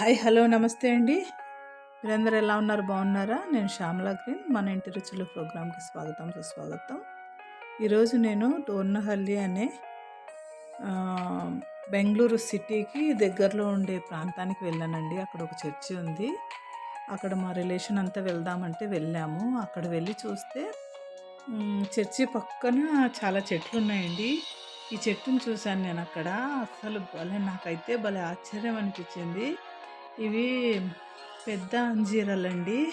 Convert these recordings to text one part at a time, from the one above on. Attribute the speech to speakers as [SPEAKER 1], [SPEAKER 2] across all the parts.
[SPEAKER 1] Hi hello నమస్తే అండి. మీరందరూ ఎలా ఉన్నారు? బాగున్నారా? నేను శ్యామలా గ్రీన్. మన ఇంటి రుచులు ప్రోగ్రామ్కి స్వాగతం సుస్వాగతం. ఈరోజు నేను టోర్నహల్లి అనే బెంగళూరు సిటీకి దగ్గరలో ఉండే ప్రాంతానికి వెళ్ళానండి. అక్కడ ఒక చర్చి ఉంది. అక్కడ మా రిలేషన్ అంతా వెళ్దామంటే వెళ్ళాము. అక్కడ వెళ్ళి చూస్తే చర్చి పక్కన చాలా చెట్లు ఉన్నాయండి. ఈ చెట్టును చూశాను నేను అక్కడ. అసలు భలే నాకైతే భలే ఆశ్చర్యం అనిపించింది. ఇవి పెద్ద అంజీరాలండి.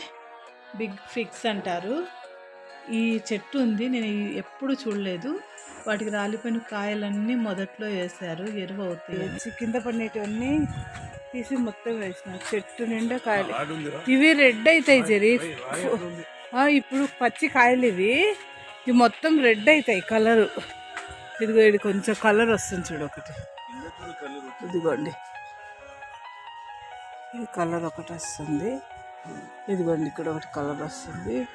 [SPEAKER 1] బిగ్ ఫిక్స్ అంటారు. ఈ చెట్టు ఉంది నేను ఎప్పుడు చూడలేదు. వాటికి రాలిపోయిన కాయలన్నీ మొదట్లో వేశారు ఎరువు అవుతాయి. కింద పడినటువన్నీ తీసి మొత్తం వేసినారు. చెట్టు నిండా కాయలు. ఇవి రెడ్ అవుతాయి జరి. ఆ, ఇప్పుడు పచ్చి కాయలు ఇవి. ఇవి మొత్తం రెడ్ అవుతాయి కలరు. ఇదిగో ఇది కొంచెం కలర్ వస్తుంది చూడు ఒకటి. ఇదిగోండి. ఈ కలర్ ఒకటి వస్తుంది ఇదిగోండి ఇక్కడ ఒకటి కలర్ వస్తుంది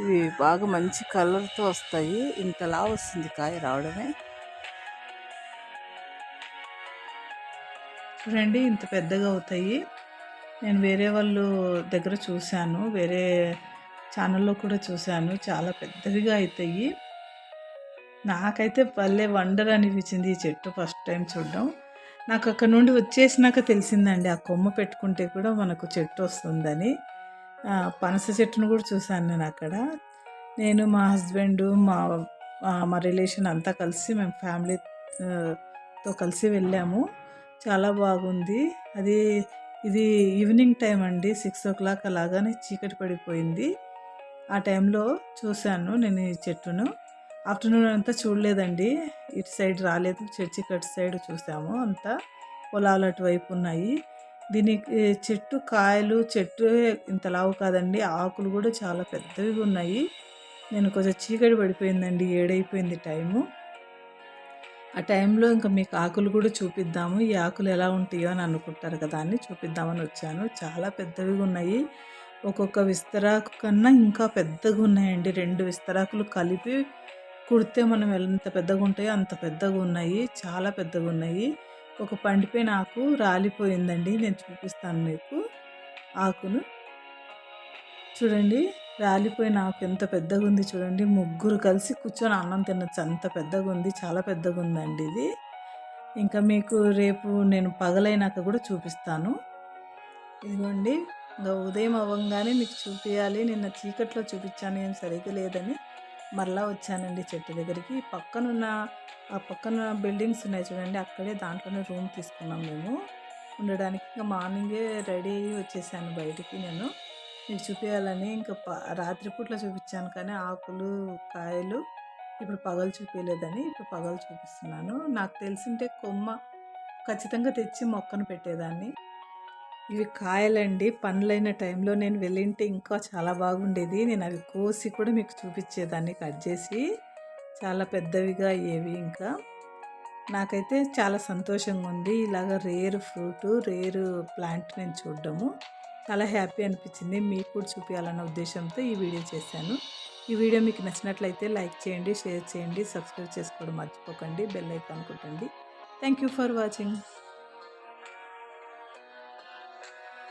[SPEAKER 1] ఇవి బాగా మంచి కలర్తో వస్తాయి. ఇంతలా వస్తుంది కాయ రావడమే. చూడండి ఇంత పెద్దగా అవుతాయి. నేను వేరే వాళ్ళు దగ్గర చూశాను. వేరే ఛానల్లో కూడా చూశాను. చాలా పెద్దవిగా అవుతాయి నాకైతే భలే వండర్ అనిపించింది ఈ చెట్టు ఫస్ట్ టైం చూడడం. నాకు అక్కడ నుండి వచ్చేసినాక తెలిసిందండి ఆ కొమ్మ పెట్టుకుంటే కూడా మనకు చెట్టు వస్తుందని. పనస చెట్టును కూడా చూశాను నేను అక్కడ. నేను మా హస్బెండ్ మా మా రిలేషన్ అంతా కలిసి మేము ఫ్యామిలీతో కలిసి వెళ్ళాము. చాలా బాగుంది. అది ఇది ఈవినింగ్ టైం అండి సిక్స్ ఓ క్లాక్ అలాగానే చీకటి పడిపోయింది. ఆ టైంలో చూశాను నేను ఈ చెట్టును. ఆఫ్టర్నూన్ అంతా చూడలేదండి. ఇటు సైడ్ రాలేదు. చర్చి కట్ సైడ్ చూసాము అంతా. పొలాలు అటువైపు ఉన్నాయి. దీనికి చెట్టు కాయలు చెట్టు ఇంత లావు కాదండి. ఆకులు కూడా చాలా పెద్దవి ఉన్నాయి. నేను కొంచెం చీకటి పడిపోయిందండి. ఏడైపోయింది టైము. ఆ టైంలో ఇంకా మీకు ఆకులు కూడా చూపిద్దాము. ఈ ఆకులు ఎలా ఉంటాయో అని అనుకుంటారు కదా అని చూపిద్దామని వచ్చాను. చాలా పెద్దవిగా ఉన్నాయి. ఒక్కొక్క విస్తరాకు కన్నా ఇంకా పెద్దగా ఉన్నాయండి. రెండు విస్తరాకులు కలిపి కుడితే మనం ఎంత పెద్దగా ఉంటాయో అంత పెద్దగా ఉన్నాయి చాలా పెద్దగా ఉన్నాయి ఒక పండిపోయిన ఆకు రాలిపోయిందండి నేను చూపిస్తాను మీకు ఆకును. చూడండి రాలిపోయిన ఆకు ఎంత పెద్దగా ఉంది చూడండి. ముగ్గురు కలిసి కూర్చొని అన్నం తినచ్చు. అంత పెద్దగా ఉంది చాలా పెద్దగా ఉందండి ఇది. ఇంకా మీకు రేపు నేను పగలైనాక కూడా చూపిస్తాను. ఇదిగోండి ఇంకా ఉదయం అవ్వంగానే మీకు చూపించాలి నిన్న చీకట్లో చూపించాను ఏం సరిగ్గా లేదని. మరలా వచ్చానండి చెట్టు దగ్గరికి. పక్కనున్న ఆ పక్కన బిల్డింగ్స్ ఉన్నాయి చూడండి అక్కడే దాంట్లోనే రూమ్ తీసుకున్నాం మేము. ఉండడానికి ఇంకా మార్నింగే రెడీ అయ్యి వచ్చేసాను బయటికి నేను. మీకు చూపించాలని ఇంకా ప రాత్రిపూట్ల చూపించాను కానీ ఆకులు కాయలు ఇప్పుడు పగలు చూపించలేదని ఇప్పుడు పగలు చూపిస్తున్నాను. నాకు తెలిసింటే కొమ్మ ఖచ్చితంగా తెచ్చి మొక్కను పెట్టేదాన్ని. ఇవి కాయలండి. పండ్లైన టైంలో నేను వెళ్ళింటే ఇంకా చాలా బాగుండేది. నేను అవి కోసి కూడా మీకు చూపించేదాన్ని కట్ చేసి. చాలా పెద్దవిగా అయ్యేవి ఇంకా. నాకైతే చాలా సంతోషంగా ఉంది. ఇలాగ రేరు ఫ్రూట్ రేరు ప్లాంట్ నేను చూడడము. చాలా హ్యాపీ అనిపించింది. మీకు కూడా చూపించాలన్న ఉద్దేశంతో ఈ వీడియో చేశాను. ఈ వీడియో మీకు నచ్చినట్లయితే లైక్ చేయండి షేర్ చేయండి సబ్స్క్రైబ్ చేసుకోవడం మర్చిపోకండి బెల్ ఐకాన్ కొట్టండి. Thank you for watching.